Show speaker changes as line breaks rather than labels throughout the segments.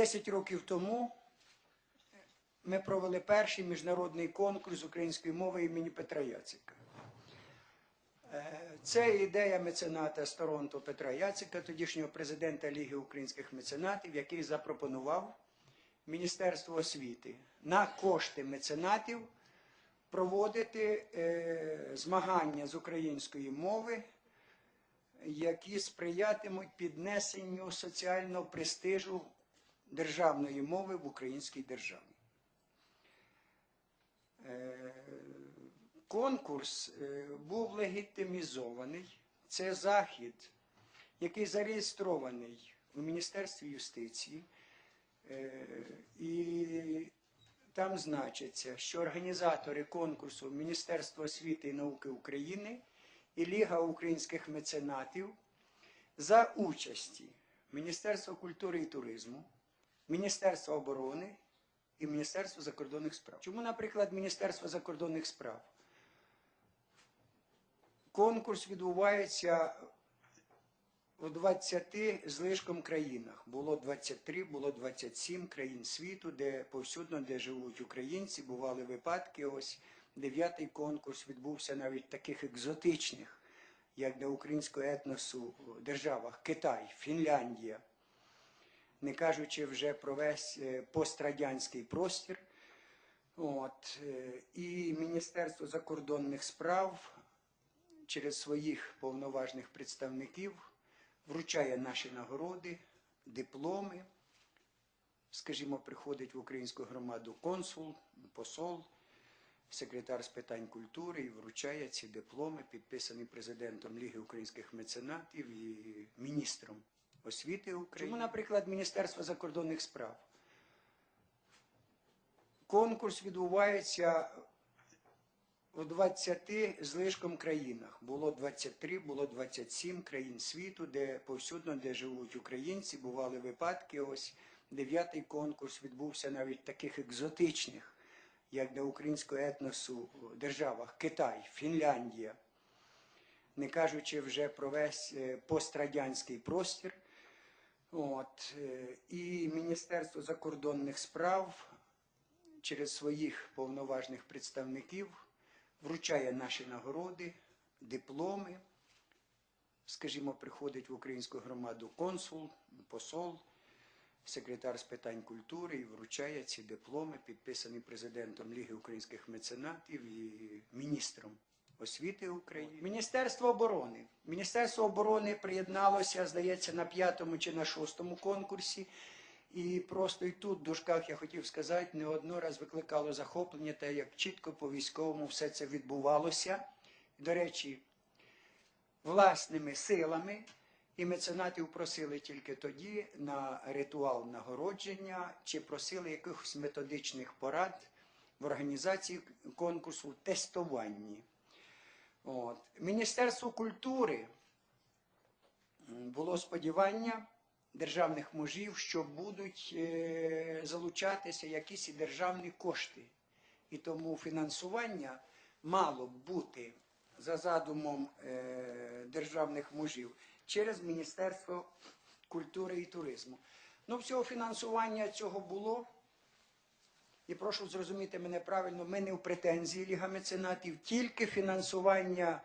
10 років тому ми провели перший міжнародний конкурс української мови імені Петра Яцика. Е, Це ідея мецената з Торонто Петра Яцика, тодішнього президента Ліги українських меценатів, який запропонував Міністерству освіти на кошти меценатів проводити е, змагання з української мови, які сприятимуть піднесенню соціального престижу державної мови в українській державі. Е, Конкурс е, був легітимізований. Це захід, який зареєстрований у Міністерстві юстиції. Е, І там значиться, що організатори конкурсу Міністерство освіти і науки України і Ліга українських меценатів за участі Міністерства культури і туризму, Міністерства оборони і Міністерства закордонних справ. Чому, наприклад, Міністерство закордонних справ? Конкурс відбувається у 20 з лишком країнах. Було 23, було 27 країн світу, де повсюдно, де живуть українці, бували випадки. Ось дев'ятий конкурс відбувся навіть таких екзотичних, як для українського етносу державах Китай, Фінляндія, не кажучи вже про весь е, пострадянський простір. От, е, і Міністерство закордонних справ через своїх повноважних представників вручає наші нагороди, дипломи. Скажімо, приходить в українську громаду консул, посол, секретар з питань культури і вручає ці дипломи, підписані президентом Ліги українських меценатів і міністром освіти України. Чому, наприклад, Міністерство закордонних справ? Конкурс відбувається у 20 з лишком країнах. Було 23, було 27 країн світу, де повсюдно, де живуть українці, бували випадки. Ось дев'ятий конкурс відбувся навіть в таких екзотичних, як для українського етносу державах Китай, Фінляндія, не кажучи вже про весь е, пострадянський простір. От, е, і Міністерство закордонних справ через своїх повноважних представників вручає наші нагороди, дипломи. Скажімо, приходить в українську громаду консул, посол, секретар з питань культури і вручає ці дипломи, підписані президентом Ліги українських меценатів і міністром освіти України. Міністерство оборони. Міністерство оборони приєдналося, здається, на п'ятому чи на шостому конкурсі. І просто і тут в дужках я хотів сказати, не одно раз викликало захоплення, те, як чітко по військовому все це відбувалося. До речі, власними силами. І меценатів просили тільки тоді на ритуал нагородження, чи просили якихось методичних порад в організації конкурсу в тестуванні. От. Міністерство культури було сподівання державних мужів, що будуть е, залучатися якісь державні кошти. І тому фінансування мало б бути за задумом е, державних мужів через Міністерство культури і туризму. Ну, всього фінансування цього було. І прошу зрозуміти мене правильно, ми не в претензії Ліга меценатів, тільки фінансування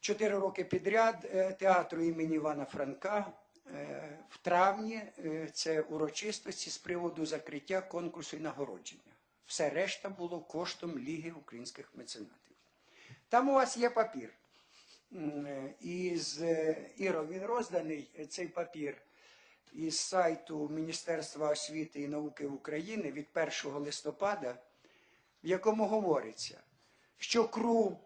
4 роки підряд е, театру імені Івана Франка е, в травні е, це урочистості з приводу закриття конкурсу і нагородження. Все решта було коштом Ліги українських меценатів. Там у вас є папір. Із е, Іро, він розданий цей папір із сайту Міністерства освіти і науки України від 1 листопада, в якому говориться, що КРУ,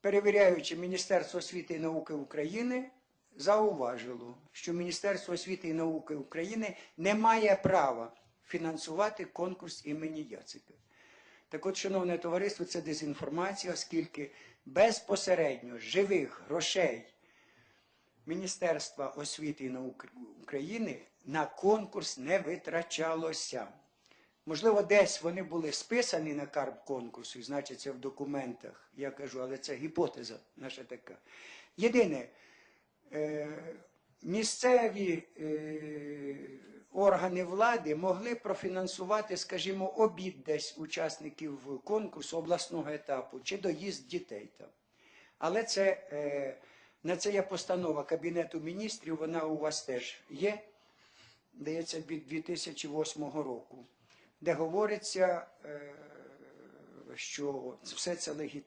перевіряючи Міністерство освіти і науки України, зауважило, що Міністерство освіти і науки України не має права фінансувати конкурс імені Яцика. Так от, шановне товариство, це дезінформація, оскільки безпосередньо живих грошей Міністерства освіти і науки України на конкурс не витрачалося. Можливо, десь вони були списані на карп конкурсу, і значиться в документах. Я кажу, але це гіпотеза наша така. Єдине, е, місцеві е, органи влади могли профінансувати, скажімо, обід десь учасників конкурсу обласного етапу чи доїзд дітей там. Але це, е, на це є постанова Кабінету міністрів, вона у вас теж є, дається від 2008 року, де говориться, е, що все це легітимно.